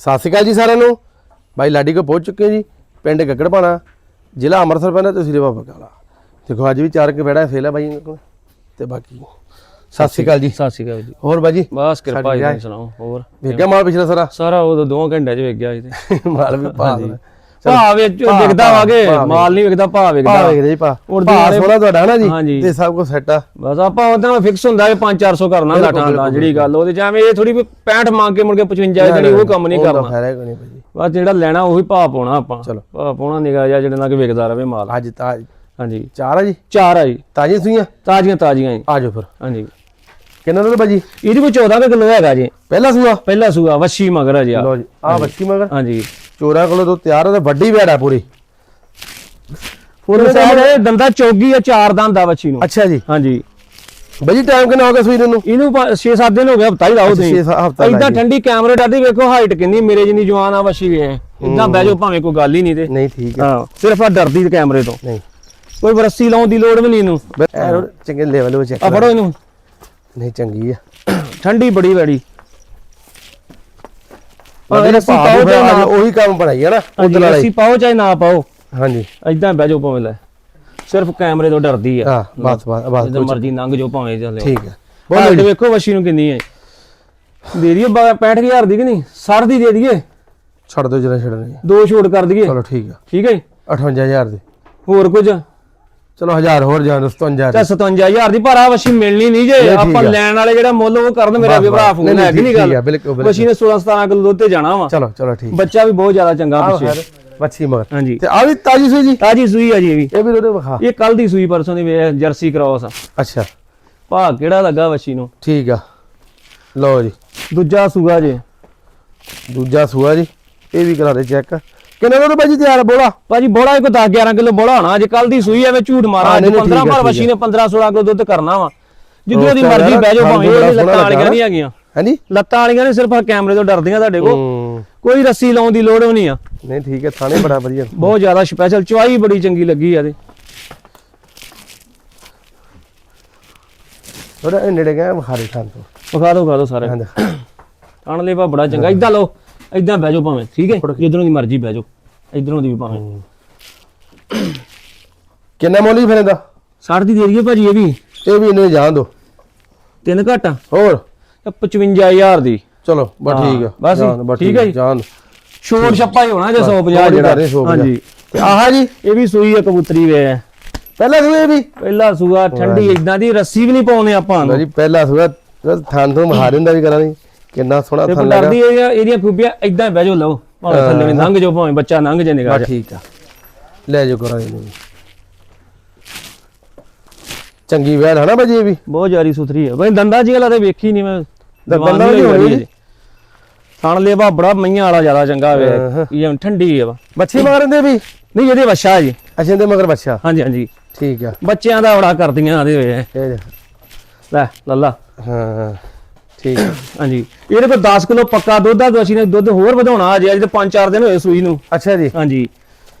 ਸਤਿ ਸ਼੍ਰੀ ਅਕਾਲ ਜੀ ਸਾਰਿਆਂ ਨੂੰ। ਬਾਈ ਲਾਡੀ ਕੋ ਪਹੁੰਚ ਚੁੱਕੇ ਹਾਂ ਜੀ ਪਿੰਡ ਗੱਗੜਪਾਣਾ ਜ਼ਿਲ੍ਹਾ ਅੰਮ੍ਰਿਤਸਰ ਪੈਂਦਾ ਤਹਿਸੀਲ ਬਾਬਾ ਕਾਲਾ। ਦੇਖੋ ਅੱਜ ਵੀ ਚਾਰ ਕੇ ਬੈੜਾ ਫੇਲ ਹੈ ਬਾਈ ਇਹਨਾਂ ਕੋਲ ਤੇ ਬਾਕੀ ਸਤਿ ਸ਼੍ਰੀ ਅਕਾਲ ਜੀ। ਸਤਿ ਸ਼੍ਰੀ ਅਕਾਲ ਜੀ। ਹੋਰ ਬਾਜੀ ਬਸ ਕਿਰਪਾ ਜੀ ਸੁਣਾਓ ਹੋਰ? ਵੇਖਿਆ ਮਾਲ ਪਿਛਲਾ ਸਾਰਾ? ਸਾਰਾ ਉਹ ਦੋ ਘੰਟੇ ਚ ਵੇਖ ਗਿਆ ਜੀ ਤੇ। ਮਾਲ ਵੀ ਪਾ ਦੇ ਭਾ ਵਿੱਚ ਵਿਕਦਾ ਵਾਗੇ। ਮਾਲ ਨਹੀਂ ਵਿਕਦਾ ਭਾ ਪਾ ਵਿਕਦਾ ਵੇਖਦੇ ਜੀ ਪਾ ਉੜਦੀ ਪਾ ਵਾਲੇ- ਸੋਹਣਾ ਤੁਹਾਡਾ ਹੈ ਨਾ। ਜੀ ਤੇ ਸਭ ਕੁਝ ਸੈੱਟ ਆ। ਬਸ ਆਪਾਂ ਉਹਦੇ ਨਾਲ ਫਿਕਸ ਹੁੰਦਾ ਕਿ 5-400 ਕਰਨਾ ਲਾਟਾਂ ਦਾ ਜਿਹੜੀ ਗੱਲ ਉਹਦੇ ਐਵੇਂ ਇਹ ਥੋੜੀ 65 ਮੰਗ ਕੇ ਮੁੜ ਕੇ 55 ਜਿਹੜੀ ਉਹ ਕੰਮ ਨਹੀਂ ਕਰਨਾ। ਫਾਇਦਾ ਕੋਈ ਨਹੀਂ ਭਾਜੀ। ਬਸ ਜਿਹੜਾ ਲੈਣਾ ਉਹੀ ਭਾ ਪਾਉਣਾ ਆਪਾਂ। ਚਲੋ। ਭਾ ਪਾਉਣਾ ਨਿਗਾ ਜਾਂ ਜਿਹੜੇ ਨਾਲ ਕਿ ਵਿਕਦਾ ਰਵੇ ਮਾਲ। ਅੱਜ ਤਾਂ ਹਾਂਜੀ। ਚਾਰ ਆ ਜੀ? ਚਾਰ ਆ ਜੀ। ਤਾਜੀ ਸੂਈਆਂ? ਤਾਜ਼ੀਆਂ ਤਾਜ਼ੀਆਂ ਜੀ। ਆ ਜਾਓ ਫਿਰ। ਹਾਂਜੀ। ਕਿੰਨਾ ਦੁੱਧ ਭਾਜੀ? ਇਹਦੇ ਕੋਲ 14 ਕਿਲੋ ਹੈਗਾ ਜੀ। ਪਹਿਲਾ ਸੂਆ? ਪਹਿਲਾ ਸੂਆ ਵੱਛੀ ਮਗਰ ਆ ਜੀ ਆ। ਲਓ ਜੀ ਆ ਬੱਚੀ ਮਗਰ? ਹਾਂਜੀ। ਚੋਰਾਂ ਕੋਲੋਂ ਤੋਂ ਤਿਆਰ ਤੇ ਵੱਡੀ ਵੈੜ ਆ ਪੂਰੀ। ਫੁੱਲ ਸਾਹਿਬ ਦੰਦਾ ਚੌਗੀ ਆ ਚਾਰ ਦੰਦ ਆ ਵੱਛੀ ਨੂੰ। ਅੱਛਾ ਜੀ। ਹਾਂਜੀ। ਬਾਜੀ ਟਾਈਮ ਕਿੰਨਾ ਹੋ ਗਿਆ ਸੂਈ ਨੂੰ? ਇਹਨੂੰ 6-7 ਦਿਨ ਹੋ ਗਏ ਹਫਤਾ ਹੀ ਲਾਓ ਤੁਸੀਂ। ਸੱਤ ਹਫ਼ਤਾ ਲੱਗ ਇਦਾਂ ਗਿਆ। ਠੰਡੀ ਕੈਮਰੇ ਡਾਦੀ ਵੇਖੋ ਹਾਈਟ ਕਿੰਨੀ ਮੇਰੇ ਜਿੰਨੀ ਜਵਾਨ ਆ ਵਸ਼ੀ ਵੇ। ਇਦਾਂ ਬਹਿ ਜਾਓ ਭਾਵੇਂ ਕੋਈ ਗੱਲ ਹੀ ਨਹੀਂ ਤੇ। ਨਹੀਂ ਠੀਕ ਹੈ ਸਿਰਫ ਆ ਡਰਦੀ ਕੈਮਰੇ ਤੋਂ। ਨਹੀਂ। ਕੋਈ ਬਰਸੀ ਲਾਉਣ ਦੀ ਲੋੜ ਵੀ ਨਹੀਂ ਇਹਨੂੰ। ਚੰਗੇ ਲੈਵਲ ਵਿੱਚ ਆ ਫੜੋ ਇਹਨੂੰ। ਨਹੀਂ ਚੰਗੀ ਆ। ਠੰਡੀ ਬੜੀ ਬੜੀ। ਉਹਦੇ ਰੱਸੀ ਪਾਓ ਪਾਓ ਚਾਹੇ ਨਾ ਉਹੀ ਕੰਮ ਬਣਾਈ ਹੈ ਨਾ ਹਾਂਜੀ, ਉਧਰ ਵਾਲਾ। ਰੱਸੀ ਹੀ ਪਾਓ ਚਾਹੇ ਨਾ ਪਾਓ ਹਾਂਜੀ। ਇਦਾਂ ਬਹਿ ਜਾਓ ਭਾਵੇਂ ਲੈ। ਸਿਰਫ ਕੈਮਰੇ ਤੋਂ ਡਰਦੀ ਆ। ਹਾਂ ਬਸ ਬਸ ਬਸ ਜਿੱਦਾਂ ਮਰਜ਼ੀ ਲੰਘ ਜਾਓ ਭਾਵੇਂ ਚੱਲੇ ਠੀਕ ਹੈ ਬਹੁਤ ਵੇਖੋ ਵਸ਼ੀ ਨੂੰ ਕਿੰਨੀ ਹੈ। ਦੇ ਦਈਏ 65000 ਦੀ ਕਿ ਨਹੀਂ? 60 ਦੀ ਦੇ ਦਈਏ। ਛੱਡ ਦਿਓ ਜਰਾ ਛੱਡਣੀ ਦੋ ਛੋਟ ਕਰ ਦਈਏ। ਚਲੋ ਠੀਕ ਆ। ਠੀਕ ਹੈ ਜੀ? 58000 ਦੇ। ਹੋਰ ਕੁਝ? ਚਲੋ 1000 ਹੋਰ ਜਾਣ 57000 ਤਾਂ 57000 ਦੀ ਆ ਵਸ਼ੀ ਮਿਲਣੀ ਨਹੀਂ ਜੇ। ਆਪਾਂ। ਲੈਣ ਵਾਲੇ ਜਿਹੜਾ ਮੁੱਲ ਉਹ ਕਰਨ ਮੇਰਾ ਵੀ ਭਰਾ। ਫੋਨ ਹੈ ਕਿ ਨਹੀਂ ਗੱਲ। ਵਸ਼ੀ ਨੇ 16 17 ਕਿਲੋ ਦੁੱਧ ਤੇ ਜਾਣਾ ਵਾ। ਚਲੋ ਚਲੋ ਠੀਕ। ਬੱਚਾ ਵੀ ਬਹੁਤ ਜ਼ਿਆਦਾ ਚੰਗਾ ਪਿੱਛੇ। ਬੱਚੀ ਮਗਰ। ਹਾਂਜੀ। ਤੇ ਆ ਵੀ ਤਾਜੀ ਸੂਈ ਜੀ? ਤਾਜੀ ਸੂਈ ਆ ਜੀ ਇਹ ਵੀ। ਇਹ ਵੀ ਉਹਦੇ ਵਿਖਾ ਇਹ ਕੱਲ ਦੀ ਸੂਈ ਪਰਸੋਂ ਦੀ ਜਰਸੀ ਕ੍ਰਾਸ ਆ। ਅੱਛਾ। ਭਾਗ ਕਿਹੜਾ ਲੱਗਾ ਵਸ਼ੀ ਨੂੰ? ਠੀਕ ਆ। ਲਓ ਜੀ। ਦੂਜਾ ਸੂਆ ਜੇ। ਦੂਜਾ ਸੂਆ ਜੀ। ਇਹ ਵੀ ਕਰਾ ਦੇ ਚੈੱਕ। ਕਿੰਨੇ ਦਾ ਭਾਜੀ ਤਿਆਰ ਬੋਲਾ? ਭਾਜੀ ਬੋੜਾ ਕੋਈ 10 11 ਕਿਲੋ ਬੋੜਾ ਹੋਣਾ ਅੱਜ ਕੱਲ ਦੀ ਸੂਈ ਐਵੇਂ ਝੂਠ ਮਾਰਾਂ ਹਾਂ, ਅੱਜ ਨਹੀਂ, ਨਹੀਂ, 15 ਠੀਕ ਆ, ਪਰ ਠੀਕ ਵਸ਼ੀ ਨੇ 15 16 ਕਿਲੋ ਦੁੱਧ ਕਰਨਾ ਵਾ। ਜਿੱਦੋਂ ਦੀ ਮਰਜ਼ੀ ਬਹਿ ਜਾਓ ਭਾਵੇਂ ਇਹ ਲੱਤਾਂ ਵਾਲੀਆਂ ਨਹੀਂ ਹੈਗੀਆਂ। ਹਾਂਜੀ ਲੱਤਾਂ ਵਾਲੀਆਂ ਨੇ ਸਿਰਫ ਕੈਮਰੇ ਤੋਂ ਡਰਦੀਆਂ ਤੁਹਾਡੇ ਹੂੰ। ਕੋਈ ਰੱਸੀ ਲਾਉਣ ਦੀ ਲੋੜ ਨਹੀਂ ਆ। ਨਹੀਂ ਠੀਕ ਹੈ ਥਾਣੇ ਬੜਾ ਵਧੀਆ। ਬਹੁਤ ਜ਼ਿਆਦਾ ਸਪੈਸ਼ਲ ਚੁਆਈ ਬੜੀ ਚੰਗੀ ਲੱਗੀ ਆ ਤੇ ਥੋੜਾ ਇਹ ਨੇੜੇ ਗਿਆ ਬੁਖਾਰੀ ਖਾਨ ਤੋਂ। ਵਿਖਾ ਵਿਖਾ ਦਿਓ ਸਾਰੇ। ਹਾਂ ਲੈ ਬਾ ਬੜਾ ਚੰਗਾ ਇਦਾਂ ਲਓ। ਇਦਾਂ ਬਹਿ ਜਾਓ ਭਾਵੇਂ ਠੀਕ ਹੈ? ਜਿੱਧਰੋਂ ਦੀ ਮਰਜ਼ੀ ਬਹਿ ਜਾਓ ਇਧਰੋਂ ਦੀ ਵੀ ਭਾਵੇਂ। ਕਿੰਨਾ ਮੁੱਲ ਹੀ ਫਿਰ ਇਹਦਾ? 60 ਦੀ ਦੇ ਦਈਏ ਭਾਜੀ ਇਹ ਵੀ। ਇਹ ਵੀ ਇਹਨੇ ਜਾਣ ਦੋ। ਤਿੰਨ ਘੱਟ ਹੋਰ? 55000 ਦੀ। ਚਲੋ ਬਸ ਹਾਂ, ਠੀਕ ਆ। ਬਸ ਠੀਕ ਹੈ। ਜਾਣ ਛੋਟ ਛੱਪਾ ਹੀ ਹੋਣਾ ਜੇ 150 ਛੋਟ ਹੀ ਜਿਹੜਾ ਕਰ ਰਹੇ, 150 ਹਾਂਜੀ। ਤੇ ਆਹ ਜੀ? ਇਹ ਵੀ ਸੂਈ ਆ ਕਬੂਤਰੀ ਵੇ। ਪਹਿਲਾ ਸੂਆ ਇਹ ਵੀ? ਪਹਿਲਾ ਸੂਆ ਠੰਡੀ ਇਦਾਂ ਦੀ ਰੱਸੀ ਵੀ ਨਹੀਂ ਪਾਉਂਦੇ ਆਪਾਂ ਜੀ ਪਹਿਲਾ ਸੂਆ ਥਾਂ ਤੋਂ ਮਹਾਰੇ ਹੁੰਦਾ ਵੀ ਕਰਾਂਗੇ। ਕਿੰਨਾ ਸੋਹਣਾ ਤੇ ਥਾਂ ਲੱਗਾ ਡਰਦੀ ਇਹਦੀਆਂ ਇਹਦੀਆਂ ਖੂਬੀਆਂ ਇਦਾਂ ਬਹਿ ਜਾਓ ਲਓ। ਭਾਵੇਂ ਥੱਲੇ ਵੀ ਲੰਘ ਜਾਓ ਭਾਵੇਂ ਬੱਚਾ ਲੰਘ ਜੇ ਨਿਗਾਹ ਠੀਕ ਆ। ਲੈ ਜਾਓ ਕਰਾਂਗੇ ਇਹਨੂੰ। ਚੰਗੀ ਵੈਲ ਹੈ ਨਾ ਭਾਜੀ ਇਹ ਵੀ? ਬਹੁਤ ਜਾਰੀ ਸੁਥਰੀ ਹੈ ਬਈ ਦੰਦਾ ਜੀ ਵਾਲਾ ਤੇ ਵੇਖੀ ਨਹੀਂ ਮੈਂ। ਦੰਦਾਂ ਦੀ ਦੀ ਹੋਣੀ ਥਣ ਲੇਵਾ ਬੜਾ ਮਈਆਂ ਵਾਲਾ ਜ਼ਿਆਦਾ ਚੰਗਾ ਵੇ। ਇਹ ਠੰਡੀ ਹੈ। ਬੱਚੀ ਮਾਰਦੇ ਵੀ? ਨਹੀਂ ਇਹਦੇ ਵਛਾ ਜੀ। ਅੱਛਾ ਇਹਦੇ ਮਗਰ ਬੱਚਾ ਹਾਂਜੀ ਹਾਂਜੀ। ਠੀਕ ਆ। ਬੱਚਿਆਂ ਦਾ ਬੜਾ ਕਰਦੀਆਂ ਆਦੇ ਹੋਏ। ਲੈ ਲੱਲਾ। ਹਾਂ। ਠੀਕ ਆ। ਹਾਂਜੀ। ਇਹਦੇ ਕੋਲ 10 ਕਿਲੋ ਪੱਕਾ ਦੁੱਧ ਆ ਅਸੀਂ ਨੇ ਦੁੱਧ ਹੋਰ ਵਧਾਉਣਾ ਅਜੇ ਅੱਜ ਤੇ 5-4 ਦਿਨ ਹੋਏ ਸੂਈ ਨੂੰ। ਅੱਛਾ ਜੀ। ਹਾਂਜੀ।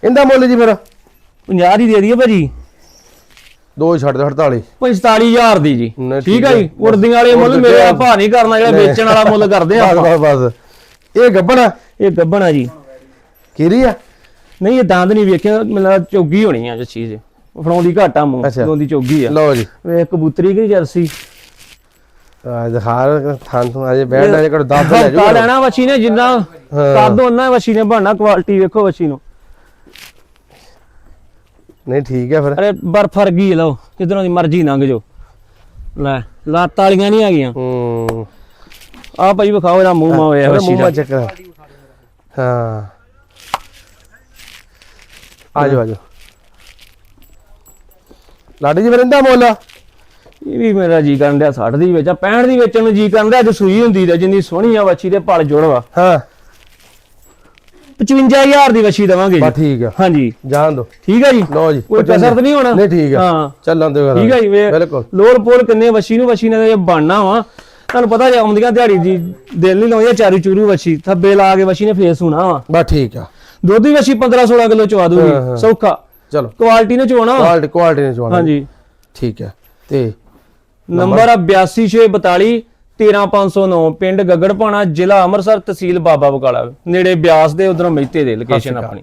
ਇਹਦਾ ਮੁੱਲ ਜੀ ਫਿਰ? 50 ਦੀ ਦੇ ਦਈਏ ਭਾਜੀ। ਦੋ ਹੀ ਛੱਡ ਦੇ 48 45000 ਦੀ ਜੀ। ਠੀਕ ਹੈ ਹੈ। ਜੀ। ਉੜਦੀਆਂ ਵਾਲੇ ਮੁੱਲ ਮੇਰੇ ਆ। ਭਾ ਨਹੀਂ ਕਰਨਾ ਜਿਹੜਾ। ਵੇਚਣ ਵਾਲਾ ਮੁੱਲ ਕਰਦੇ ਆ ਬਸ ਬਸ ਇਹ ਗੱਬਣਾ ਇਹ ਗੱਬਣਾ ਜੀ। ਕਿਹੜੀ ਆ? ਨਹੀਂ ਇਹ ਦੰਦ ਨਹੀਂ ਵੇਖਿਆ। ਮੈਨੂੰ ਚੌਗੀ ਹੋਣੀ ਆ ਜੋ ਚੀਜ਼। ਫੜਾਉਂਦੀ ਘਾਟਾ ਮੂੰਹ। ਦੋਂਦੀ ਚੌਗੀ ਆ। ਲਓ ਜੀ। ਵੇ ਕਬੂਤਰੀ ਕਿ ਜਰਸੀ? ਆ ਦਿਖਾਰ ਥਾਂ ਤੋਂ ਅਜੇ ਬੈਠ ਲੈ ਕੋਲ 10 ਲੈ ਜਾਓ ਲੈਣਾ ਵਛੀ ਨੇ ਜਿੰਨਾ ਕਰ ਦੋ ਉਹਨਾਂ ਵਛੀ ਨੇ ਬਣਨਾ ਕੁਆਲਿਟੀ ਵੇਖੋ ਵਛੀ ਨੂੰ। ਨਹੀਂ ਠੀਕ ਹੈ ਫਿਰ। ਅਰੇ ਬਰਫ ਵਰਗੀ ਲਓ ਜਿੱਧਰੋਂ ਦੀ ਮਰਜ਼ੀ ਲੰਘ ਜਾਓ। ਲੈ ਲੱਤ ਵਾਲੀਆਂ ਨਹੀਂ ਹੈਗੀਆਂ। ਹੂੰ। ਆ ਭਾਈ ਵਿਖਾਓ ਇਹਦਾ ਮੂੰਹ ਮਾ ਹੋਇਆ ਵਛੀ ਮੂੰਹ ਦਾ ਮਾ ਚੱਕਰ ਹਾਂ। ਆ ਜਾਓ ਆ ਜਾਓ। ਲਾਡੀ ਜੀ ਫਿਰ ਇਹਦਾ ਮੁੱਲ। ਇਹ ਵੀ ਮੇਰਾ ਜੀ ਕਰਨ ਡਿਆ 60 ਦੀ ਵਿੱਚ ਆ 65 ਦੀ ਵੇਚਣ ਨੂੰ ਜੀ ਕਰਨ ਡਿਆ ਅੱਜ ਸੂਈ ਹੁੰਦੀ ਤੇ ਜਿੰਨੀ ਸੋਹਣੀ ਆ ਵਛੀ ਦੇ ਪਲ ਜੁੜਵਾ। ਹਾਂ। 55000 ਦੀ ਵਛੀ ਦੇਵਾਂਗੇ ਜੀ। ਠੀਕ ਆ। ਹਾਂਜੀ। ਜਾਣ ਦੋ। ਠੀਕ ਹੈ ਜੀ? ਲਓ ਜੀ ਕੋਈ ਕਸਰ ਤਾਂ ਨਹੀਂ ਹੋਣਾ? ਨਹੀਂ ਠੀਕ ਆ। ਹਾਂ। ਚੱਲਾਂ ਦੇ ਠੀਕ ਹੈ ਜੀ ਬਿਲਕੁਲ। ਲੋਰ ਪੋਲ ਕਿੰਨੇ ਵਛੀ ਨੂੰ ਵਛੀ ਨੇ ਬਣਨਾ ਵਾ। ਤੁਹਾਨੂੰ ਪਤਾ ਜੇ ਆਉਂਦੀਆਂ ਦਿਹਾੜੀ ਦੀ ਦਿਲ ਨਹੀਂ ਲਾਉਂਦੀ ਚਾਰੂ ਚੂਰੂ ਵਛੀ ਥੱਬੇ ਲਾ ਕੇ ਵਛੀ ਨੇ ਫੇਸ ਹੋਣਾ ਵਾ। ਬਸ ਠੀਕ ਆ। ਦੁੱਧ ਹੀ ਵਛੀ 15 16 ਕਿਲੋ ਚਵਾ ਦੂਗੀ। ਸੌਖਾ। ਚਲੋ। ਕੁਆਲਿਟੀ ਨੇ ਚਵਾਉਣਾ ਕੁਆਲਿਟੀ ਕੁਆਲਿਟੀ ਨੇ ਚਵਾਣਾ ਹਾਂਜੀ। ਠੀਕ ਹੈ ਤੇ ਨੰਬਰ ਆ 8242 13509 ਪਿੰਡ ਗਗੜਪਾਣਾ ਜ਼ਿਲ੍ਹਾ ਅੰਮ੍ਰਿਤਸਰ ਤਹਿਸੀਲ ਬਾਬਾ ਬਕਾਲਾ ਨੇੜੇ ਬਿਆਸ ਦੇ ਉਧਰੋਂ ਮਹਿਤੇ ਦੇ ਲੋਕੇਸ਼ਨ ਆਪਣੀ।